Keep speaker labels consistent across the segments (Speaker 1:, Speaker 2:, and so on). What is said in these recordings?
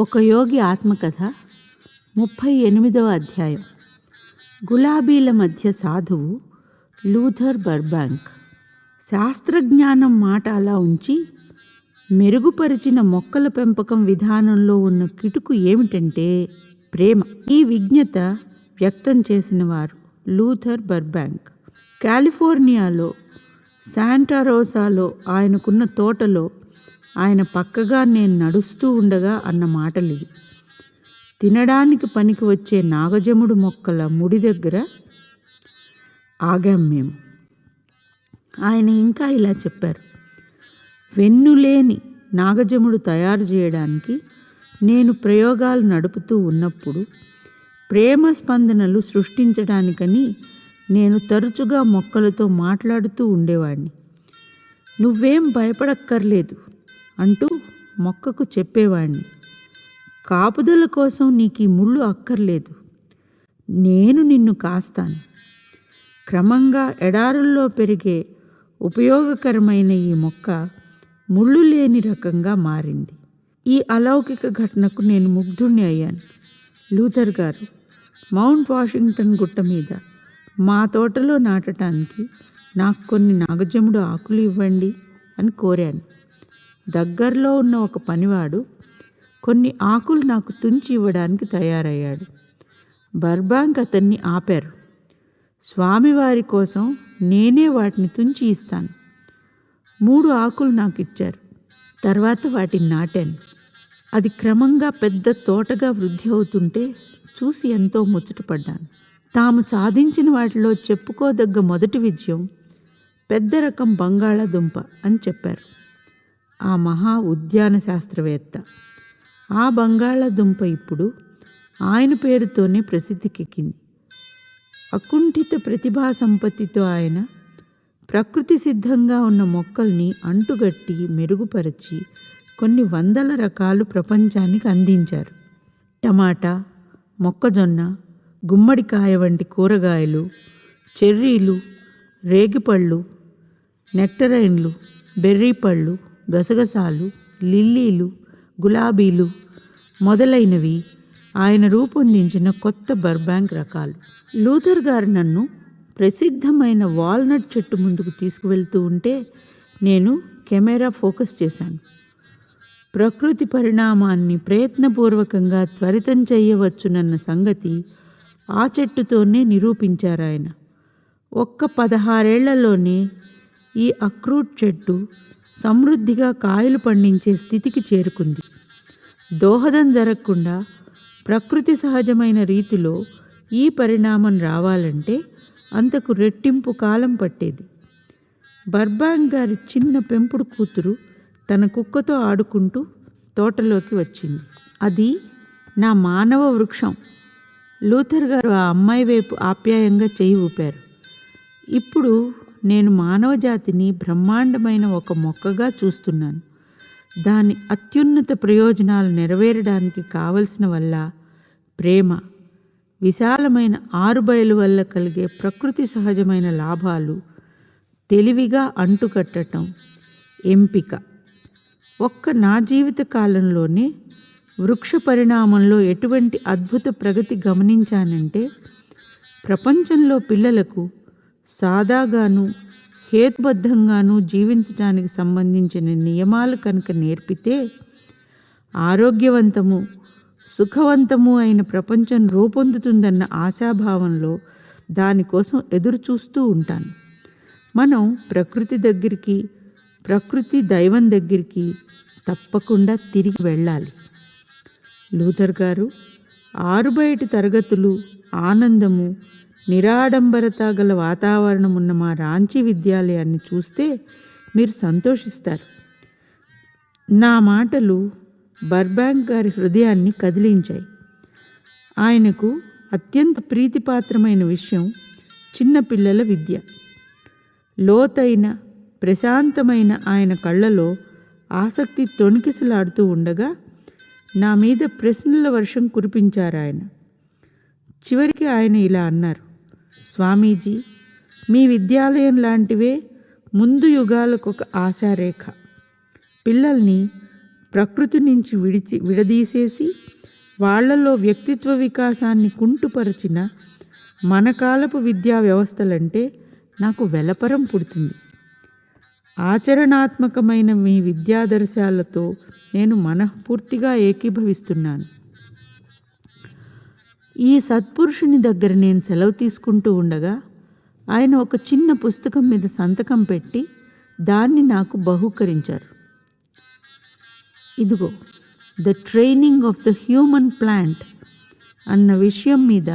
Speaker 1: ఒక యోగి ఆత్మకథ ముప్పై ఎనిమిదవ అధ్యాయం. గులాబీల మధ్య సాధువు లూథర్ బర్బ్యాంక్. శాస్త్రజ్ఞానం మాట అలా ఉంచి మెరుగుపరిచిన మొక్కల పెంపకం విధానంలో ఉన్న కిటుకు ఏమిటంటే ప్రేమ. ఈ విజ్ఞత వ్యక్తం చేసిన వారు లూథర్ బర్బ్యాంక్. కాలిఫోర్నియాలో శాంటారోసాలో ఆయనకున్న తోటలో ఆయన పక్కగా నేను నడుస్తూ ఉండగా అన్న మాటలు ఇవి తినడానికి పనికి వచ్చే నాగజముడు మొక్కల ముడి దగ్గర ఆగాం మేము. ఆయన ఇంకా ఇలా చెప్పారు. వెన్నులేని నాగజముడు తయారు చేయడానికి నేను ప్రయోగాలు నడుపుతూ ఉన్నప్పుడు ప్రేమ స్పందనలు సృష్టించడానికని నేను తరచుగా మొక్కలతో మాట్లాడుతూ ఉండేవాడిని. నువ్వేం భయపడక్కర్లేదు. అంటూ మొక్కకు చెప్పేవాడిని కాపుదల కోసం నీకు ఈ ముళ్ళు అక్కర్లేదు. నేను నిన్ను కాస్తాను. క్రమంగా ఎడారుల్లో పెరిగే ఉపయోగకరమైన ఈ మొక్క ముళ్ళు లేని రకంగా మారింది. ఈ అలౌకిక ఘటనకు నేను ముగ్ధుణ్ణి అయ్యాను. లూథర్ గారు మౌంట్ వాషింగ్టన్ గుట్ట మీద మా తోటలో నాటడానికి నాకు కొన్ని నాగజముడు ఆకులు ఇవ్వండి అని కోరాను. దగ్గరలో ఉన్న ఒక పనివాడు కొన్ని ఆకులు నాకు తుంచి ఇవ్వడానికి తయారయ్యాడు. బర్బాంక్ అతన్ని ఆపారు. స్వామివారి కోసం నేనే వాటిని తుంచి ఇస్తాను. మూడు ఆకులు నాకు ఇచ్చారు. తర్వాత వాటిని నాటాను. అది క్రమంగా పెద్ద తోటగా వృద్ధి అవుతుంటే చూసి ఎంతో ముచ్చటపడ్డాను. తాము సాధించిన వాటిలో చెప్పుకోదగ్గ మొదటి విజయం పెద్ద రకం బంగాళాదుంప అని చెప్పారు. ఆ మహా ఉద్యాన శాస్త్రవేత్త. ఆ బంగాళాదుంప ఇప్పుడు ఆయన పేరుతోనే ప్రసిద్ధికెక్కింది. అకుంఠిత ప్రతిభా సంపత్తితో ఆయన ప్రకృతి సిద్ధంగా ఉన్న మొక్కల్ని అంటుగట్టి మెరుగుపరిచి కొన్ని వందల రకాలు ప్రపంచానికి అందించారు. టమాటా మొక్కజొన్న గుమ్మడికాయ వంటి కూరగాయలు చెర్రీలు రేగిపళ్ళు నెక్టరైన్లు బెర్రీ పళ్ళు గసగసాలు లిల్లీలు గులాబీలు మొదలైనవి ఆయన రూపొందించిన కొత్త బర్బ్యాంక్ రకాలు. లూథర్ గారు నన్ను ప్రసిద్ధమైన వాల్నట్ చెట్టు ముందుకు తీసుకువెళ్తూ ఉంటే నేను కెమెరా ఫోకస్ చేశాను. ప్రకృతి పరిణామాన్ని ప్రయత్నపూర్వకంగా త్వరితం చేయవచ్చునన్న సంగతి ఆ చెట్టుతోనే నిరూపించారు ఆయన. ఒక్క పదహారేళ్ళలోనే ఈ అక్రూట్ చెట్టు సమృద్ధిగా కాయలు పండించే స్థితికి చేరుకుంది. దోహదం జరగకుండా ప్రకృతి సహజమైన రీతిలో ఈ పరిణామం రావాలంటే అంతకు రెట్టింపు కాలం పట్టేది. బర్బాంగ్ గారి చిన్న పెంపుడు కూతురు తన కుక్కతో ఆడుకుంటూ తోటలోకి వచ్చింది. అది నా మానవ వృక్షం. లూథర్ గారు ఆ అమ్మాయి వైపు ఆప్యాయంగా చేయి ఊపారు. ఇప్పుడు నేను మానవజాతిని బ్రహ్మాండమైన ఒక మొక్కగా చూస్తున్నాను. దాని అత్యున్నత ప్రయోజనాలు నెరవేరడానికి కావలసిన వల్ల ప్రేమ విశాలమైన ఆరుబయలు వల్ల కలిగే ప్రకృతి సహజమైన లాభాలు తెలివిగా అంటుకట్టడం ఎంపిక. ఒక్క నా జీవిత కాలంలోనే వృక్ష పరిణామంలో ఎటువంటి అద్భుత ప్రగతి గమనించానంటే ప్రపంచంలో పిల్లలకు సాదాగాను హేతుబద్ధంగాను జీవించడానికి సంబంధించిన నియమాలు కనుక నేర్పితే ఆరోగ్యవంతము సుఖవంతము అయిన ప్రపంచం రూపొందుతుందన్న ఆశాభావంలో దానికోసం ఎదురు చూస్తూ ఉంటాను మనం ప్రకృతి దగ్గరికి ప్రకృతి దైవం దగ్గరికి తప్పకుండా తిరిగి వెళ్ళాలి. లూథర్ గారు ఆరుబయటి తరగతులు ఆనందము నిరాడంబరత గల వాతావరణం ఉన్న మా రాంచీ విద్యాలయాన్ని చూస్తే మీరు సంతోషిస్తారు. నా మాటలు బర్బ్యాంక్ గారి హృదయాన్ని కదిలించాయి. ఆయనకు అత్యంత ప్రీతిపాత్రమైన విషయం చిన్నపిల్లల విద్య. లోతైన ప్రశాంతమైన ఆయన కళ్ళలో ఆసక్తి తొణికిసలాడుతూ ఉండగా నా మీద ప్రశ్నల వర్షం కురిపించారు ఆయన చివరికి ఆయన ఇలా అన్నారు. స్వామీజీ మీ విద్యాలయం లాంటివే ముందు యుగాలకు ఒక ఆశారేఖ. పిల్లల్ని ప్రకృతి నుంచి విడిచి విడదీసేసి వాళ్ళలో వ్యక్తిత్వ వికాసాన్ని కుంటుపరిచిన మన కాలపు విద్యా వ్యవస్థలంటే నాకు వెలపరం పుడుతుంది. ఆచరణాత్మకమైన మీ విద్యాదర్శాలతో నేను మనఃపూర్తిగా ఏకీభవిస్తున్నాను. ఈ సత్పురుషుని దగ్గర నేను సెలవు తీసుకుంటూ ఉండగా ఆయన ఒక చిన్న పుస్తకం మీద సంతకం పెట్టి దాన్ని నాకు బహూకరించారు. ఇదిగో the training of the human plant అన్న విషయం మీద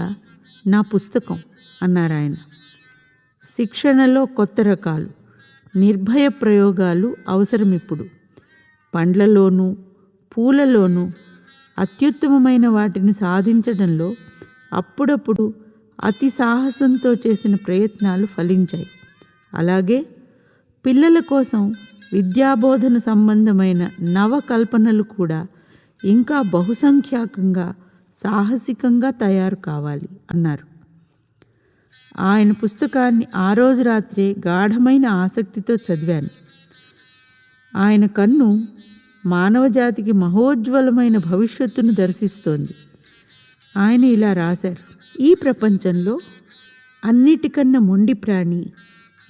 Speaker 1: నా పుస్తకం అన్నారు ఆయన. శిక్షణలో కొత్త రకాలు నిర్భయ ప్రయోగాలు అవసరం ఇప్పుడు పండ్లలోనూ పూలలోనూ అత్యుత్తమమైన వాటిని సాధించడంలో అప్పుడప్పుడు అతి సాహసంతో చేసిన ప్రయత్నాలు ఫలించాయి. అలాగే పిల్లల కోసం విద్యాబోధన సంబంధమైన నవకల్పనలు కూడా ఇంకా బహుసంఖ్యాకంగా సాహసికంగా తయారు కావాలి అన్నారు. ఆయన పుస్తకాన్ని ఆ రోజు రాత్రే గాఢమైన ఆసక్తితో చదివాను. ఆయన కన్ను మానవజాతికి మహోజ్వలమైన భవిష్యత్తును దర్శిస్తోంది. ఆయన ఇలా రాశారు. ఈ ప్రపంచంలో అన్నిటికన్నా మొండి ప్రాణి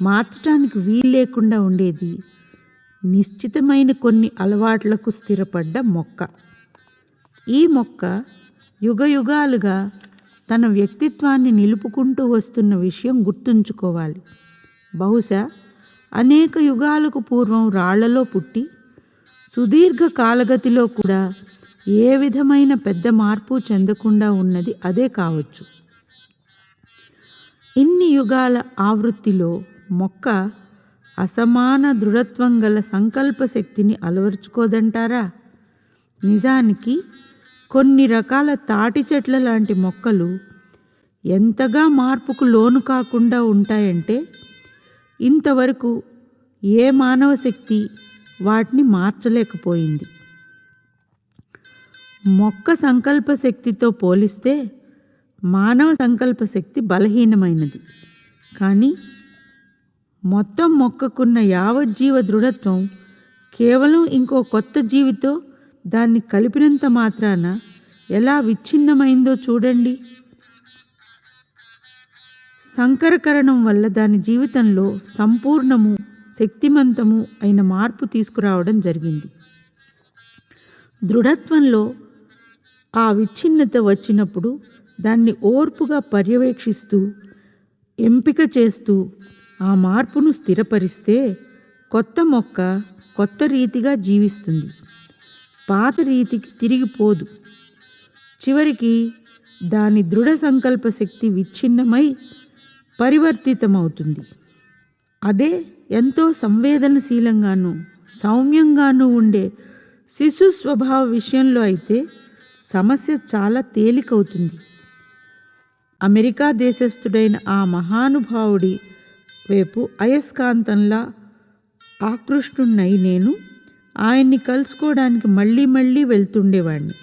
Speaker 1: మార్చటానికి వీల్లేకుండా ఉండేది నిశ్చితమైన కొన్ని అలవాట్లకు స్థిరపడ్డ మొక్క. ఈ మొక్క యుగయుగాలుగా తన వ్యక్తిత్వాన్ని నిలుపుకుంటూ వస్తున్న విషయం గుర్తుంచుకోవాలి. బహుశా అనేక యుగాలకు పూర్వం రాళ్ళలో పుట్టి సుదీర్ఘ కాలగతిలో కూడా ఏ విధమైన పెద్ద మార్పు చెందకుండా ఉన్నది అదే కావచ్చు. ఇన్ని యుగాల ఆవృత్తిలో మొక్క అసమాన దృఢత్వం గల సంకల్ప శక్తిని అలవర్చుకోదంటారా? నిజానికి కొన్ని రకాల తాటి చెట్ల లాంటి మొక్కలు ఎంతగా మార్పుకు లోను కాకుండా ఉంటాయంటే ఇంతవరకు ఏ మానవ శక్తి వాటిని మార్చలేకపోయింది. మొక్క సంకల్ప శక్తితో పోలిస్తే మానవ సంకల్ప శక్తి బలహీనమైనది. కానీ మొత్తం మొక్కకున్న యావజ్జీవ దృఢత్వం కేవలం ఇంకో కొత్త జీవితో దాన్ని కలిపినంత మాత్రాన ఎలా విచ్ఛిన్నమైందో చూడండి. సంకరకరణం వల్ల దాని జీవితంలో సంపూర్ణము శక్తిమంతము అయిన మార్పు తీసుకురావడం జరిగింది. దృఢత్వంలో ఆ విచ్ఛిన్నత వచ్చినప్పుడు దాన్ని ఓర్పుగా పర్యవేక్షిస్తూ ఎంపిక చేస్తూ ఆ మార్పును స్థిరపరిస్తే కొత్త మొక్క కొత్త రీతిగా జీవిస్తుంది. పాత రీతికి తిరిగిపోదు చివరికి దాని దృఢ సంకల్ప శక్తి విచ్ఛిన్నమై పరివర్తితమవుతుంది. అదే ఎంతో సంవేదనశీలంగాను సౌమ్యంగాను ఉండే శిశు స్వభావ విషయంలో అయితే సమస్య చాలా తేలికవుతుంది. అమెరికా దేశస్థుడైన ఆ మహానుభావుడి వైపు అయస్కాంతంలా ఆకృష్టున్నై నేను ఆయన్ని కలుసుకోవడానికి మళ్ళీ మళ్ళీ వెళ్తుండేవాడిని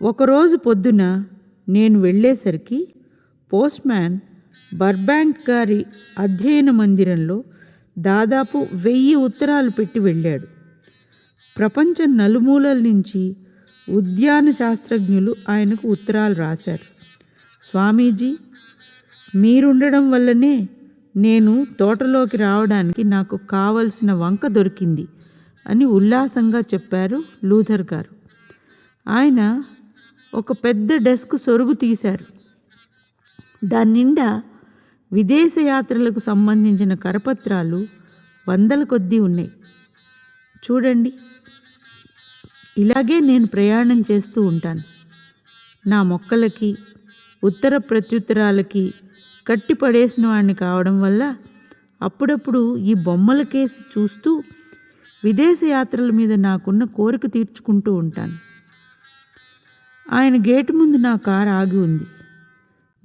Speaker 1: ఒకరోజు పొద్దున నేను వెళ్ళేసరికి పోస్ట్మ్యాన్ బర్బ్యాంక్ గారి అధ్యయన మందిరంలో దాదాపు వెయ్యి ఉత్తరాలు పెట్టి వెళ్ళాడు. ప్రపంచం నలుమూలల నుంచి ఉద్యాన శాస్త్రజ్ఞులు ఆయనకు ఉత్తరాలు రాశారు. స్వామీజీ మీరుండడం వల్లనే నేను తోటలోకి రావడానికి నాకు కావలసిన వంక దొరికింది అని ఉల్లాసంగా చెప్పారు లూథర్ గారు. ఆయన ఒక పెద్ద డెస్క్ సొరుగు తీశారు. దాని నిండా విదేశయాత్రలకు సంబంధించిన కరపత్రాలు వందల కొద్దీ ఉన్నాయి. చూడండి. ఇలాగే నేను ప్రయాణం చేస్తూ ఉంటాను. నా మొక్కలకి ఉత్తర ప్రత్యుత్తరాలకి కట్టి పడేసిన వాడిని కావడం వల్ల అప్పుడప్పుడు ఈ బొమ్మల కేసి చూస్తూ విదేశయాత్రల మీద నాకున్న కోరిక తీర్చుకుంటూ ఉంటాను. ఆయన గేటు ముందు నా కారు ఆగి ఉంది.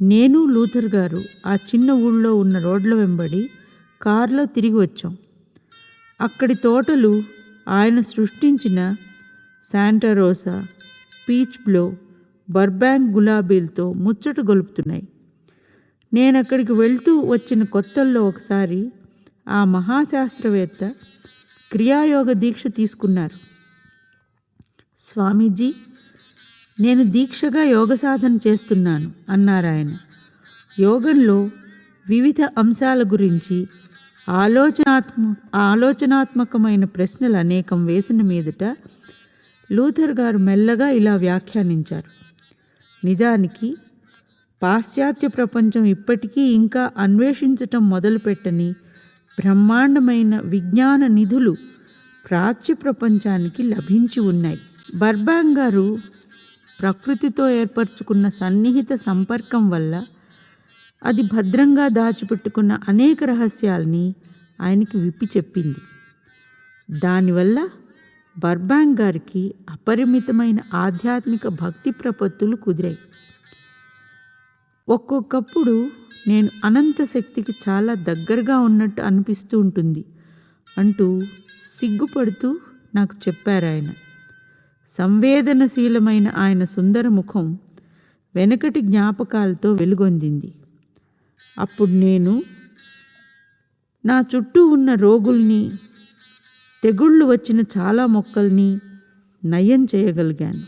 Speaker 1: నేను లూథర్ గారు ఆ చిన్న ఊళ్ళో ఉన్న రోడ్ల వెంబడి కారులో తిరిగి వచ్చాం. అక్కడి తోటలు ఆయన సృష్టించిన Santa Rosa peach blow Burbank గులాబీలతో ముచ్చట గొలుపుతున్నాయి. నేను అక్కడికి వెళ్తూ వచ్చిన కొత్తల్లో ఒకసారి ఆ మహాశాస్త్రవేత్త క్రియాయోగ దీక్ష తీసుకున్నారు. స్వామీజీ నేను దీక్షగా యోగ సాధన చేస్తున్నాను అన్నారాయన యోగంలో వివిధ అంశాల గురించి ఆలోచనాత్మ ఆలోచనాత్మకమైన ప్రశ్నలు అనేకం వేసిన మీదట లూథర్ గారు మెల్లగా ఇలా వ్యాఖ్యానించారు. నిజానికి పాశ్చాత్య ప్రపంచం ఇప్పటికీ ఇంకా అన్వేషించటం మొదలుపెట్టని బ్రహ్మాండమైన విజ్ఞాన నిధులు ప్రాచ్య ప్రపంచానికి లభించి ఉన్నాయి. బర్బాంగ్ గారు ప్రకృతితో ఏర్పరచుకున్న సన్నిహిత సంపర్కం వల్ల అది భద్రంగా దాచిపెట్టుకున్న అనేక రహస్యాల్ని ఆయనకి విప్పి చెప్పింది. దానివల్ల బర్బాంగ్ గారికి అపరిమితమైన ఆధ్యాత్మిక భక్తి ప్రపత్తులు కుదిరాయి. ఒక్కొక్కప్పుడు నేను అనంత శక్తికి చాలా దగ్గరగా ఉన్నట్టు అనిపిస్తూ ఉంటుంది అంటూ సిగ్గుపడుతూ నాకు చెప్పారు ఆయన. సంవేదనశీలమైన ఆయన సుందర ముఖం వెనకటి జ్ఞాపకాలతో వెలుగొందింది. అప్పుడు నేను నా చుట్టూ ఉన్న రోగుల్ని తెగుళ్ళు వచ్చిన చాలా మొక్కల్ని నయం చేయగలిగాను.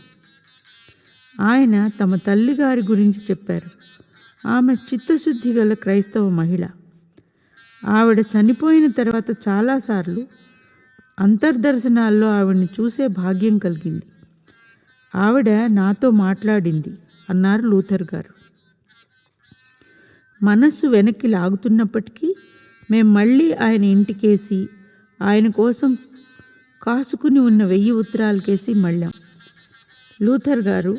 Speaker 1: ఆయన తమ తల్లిగారి గురించి చెప్పారు. ఆమె చిత్తశుద్ధి గల క్రైస్తవ మహిళ. ఆవిడ చనిపోయిన తర్వాత చాలాసార్లు అంతర్దర్శనాల్లో ఆవిడని చూసే భాగ్యం కలిగింది. ఆవిడ నాతో మాట్లాడింది అన్నారు లూథర్ గారు. మనస్సు వెనక్కి లాగుతున్నప్పటికీ మేము మళ్ళీ ఆయన ఇంటికేసి ఆయన కోసం కాసుకుని ఉన్న వెయ్యి ఉత్తరాలకేసి మళ్ళాం. లూథర్ గారు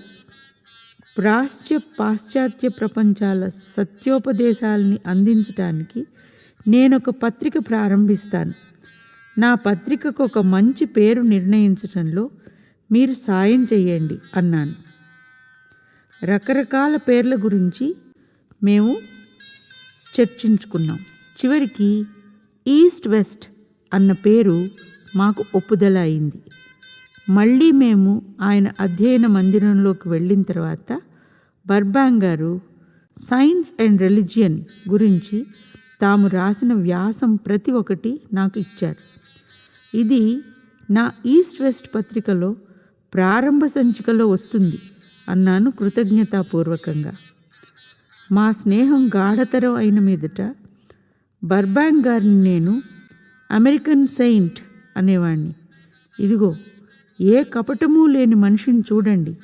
Speaker 1: ప్రాశ్చ్య పాశ్చాత్య ప్రపంచాల సత్యోపదేశాలని అందించటానికి నేను ఒక పత్రిక ప్రారంభిస్తాను. నా పత్రికకు ఒక మంచి పేరు నిర్ణయించడంలో మీరు సాయం చేయండి అన్నాను. రకరకాల పేర్ల గురించి మేము చర్చించుకున్నాం. చివరికి ఈస్ట్ వెస్ట్ అన్న పేరు మాకు ఒప్పుదల అయింది. మళ్ళీ మేము ఆయన అధ్యయన మందిరంలోకి వెళ్ళిన తర్వాత బర్బాంగ్ గారు సైన్స్ అండ్ రిలిజియన్ గురించి తాము రాసిన వ్యాసం ప్రతి ఒక్కటి నాకు ఇచ్చారు. ఇది నా ఈస్ట్ వెస్ట్ పత్రికలో ప్రారంభ సంచికలో వస్తుంది అన్నాను కృతజ్ఞతాపూర్వకంగా. మా స్నేహం గాఢతరం అయిన మీదట బర్బాంగ్ గారిని నేను అమెరికన్ సెయింట్ అనేవాణ్ణి. ఇదిగో ఏ కపటము లేని మనిషిని చూడండి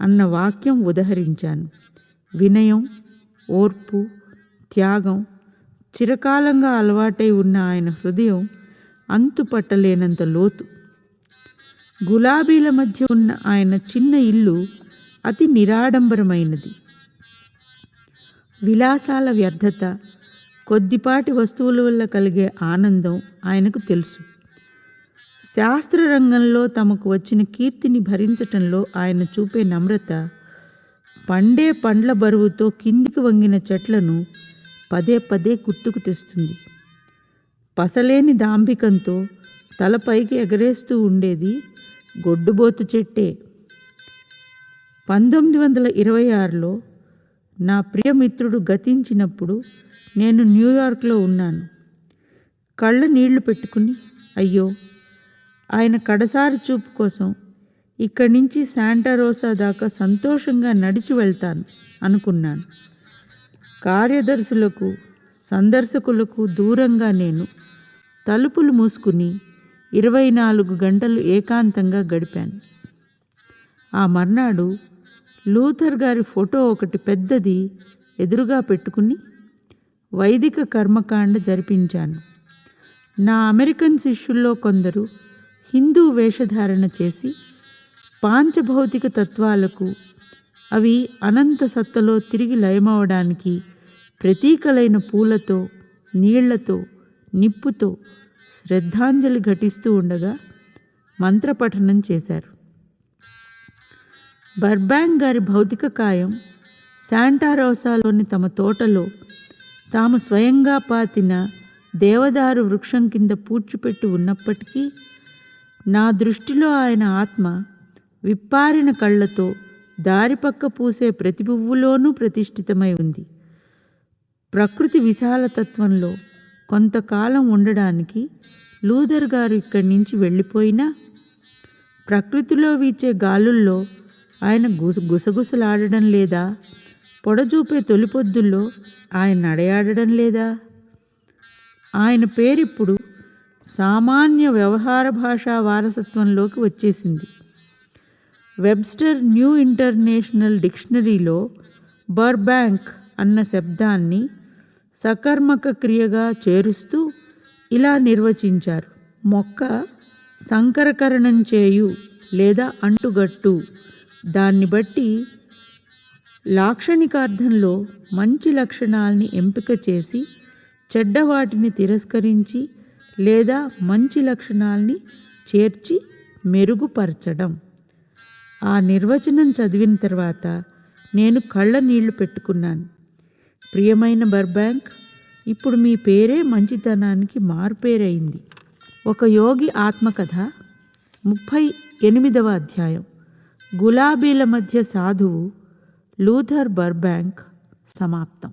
Speaker 1: అన్న వాక్యం ఉదహరించాను. వినయం ఓర్పు త్యాగం చిరకాలంగా అలవాటై ఉన్న ఆయన హృదయం అంతుపట్టలేనంత లోతు. గులాబీల మధ్య ఉన్న ఆయన చిన్న ఇల్లు అతి నిరాడంబరమైనది. విలాసాల వ్యర్థత కొద్దిపాటి వస్తువుల వల్ల కలిగే ఆనందం ఆయనకు తెలుసు. శాస్త్ర రంగంలో తమకు వచ్చిన కీర్తిని భరించటంలో ఆయన చూపే నమ్రత పండే పండ్ల బరువుతో కిందికి వంగిన చెట్లను పదే పదే గుర్తుకు తెస్తుంది. పసలేని దాంభికంతో తలపైకి ఎగరేస్తూ ఉండేది గొడ్డుబోతు చెట్టే. పంతొమ్మిది వందల ఇరవై ఆరులో నా ప్రియమిత్రుడు గతించినప్పుడు నేను న్యూయార్క్లో ఉన్నాను. కళ్ళ నీళ్ళు పెట్టుకుని అయ్యో! ఆయన కడసారి చూపు కోసం ఇక్కడి నుంచి శాంటారోసా దాకా సంతోషంగా నడిచి వెళ్తాను అనుకున్నాను. కార్యదర్శులకు సందర్శకులకు దూరంగా నేను తలుపులు మూసుకుని ఇరవై నాలుగు గంటలు ఏకాంతంగా గడిపాను. ఆ మర్నాడు లూథర్ గారి ఫోటో ఒకటి పెద్దది ఎదురుగా పెట్టుకుని వైదిక కర్మకాండ జరిపించాను. నా అమెరికన్ శిష్యుల్లో కొందరు హిందూ వేషధారణ చేసి పాంచభౌతిక తత్వాలకు అవి అనంత సత్తలో తిరిగి లయమవడానికి ప్రతీకలైన పూలతో నీళ్ళతో నిప్పుతో శ్రద్ధాంజలి ఘటిస్తూ ఉండగా మంత్రపఠనం చేశారు. బర్బ్యాంగ్ గారి భౌతిక కాయం శాంటారోసాలోని తమ తోటలో తాము స్వయంగా పాతిన దేవదారు వృక్షం కింద పూడ్చిపెట్టి ఉన్నప్పటికీ నా దృష్టిలో ఆయన ఆత్మ విప్పారిన కళ్ళతో దారిపక్క పూసే ప్రతి పువ్వులోనూ ప్రతిష్ఠితమై ఉంది. ప్రకృతి విశాలతత్వంలో కొంతకాలం ఉండడానికి లూథర్ గారు ఇక్కడి నుంచి వెళ్ళిపోయినా ప్రకృతిలో వీచే గాలుల్లో ఆయన గుస గుసగుసలాడడం లేదా పొడజూపే తొలిపొద్దుల్లో ఆయన నడయాడడం లేదా? ఆయన పేరిప్పుడు సామాన్య వ్యవహార భాషా వారసత్వంలోకి వచ్చేసింది. వెబ్స్టర్ న్యూ ఇంటర్నేషనల్ డిక్షనరీలో బర్బ్యాంక్ అన్న శబ్దాన్ని సకర్మక క్రియగా చేరుస్తూ ఇలా నిర్వచించారు. మొక్క సంకరకరణం చేయు లేదా అంటుగట్టు. దాన్ని బట్టి లాక్షణికార్థంలో మంచి లక్షణాల్ని ఎంపిక చేసి చెడ్డ వాటిని తిరస్కరించి లేదా మంచి లక్షణాల్ని చేర్చి మెరుగుపరచడం. ఆ నిర్వచనం చదివిన తర్వాత నేను కళ్ళ నీళ్ళు పెట్టుకున్నాను. ప్రియమైన బర్బ్యాంక్ ఇప్పుడు మీ పేరే మంచితనానికి మార్పేరైంది. ఒక యోగి ఆత్మకథ ముప్పై ఎనిమిదవ అధ్యాయం. గులాబీల మధ్య సాధువు లూథర్ బర్బ్యాంక్ సమాప్తం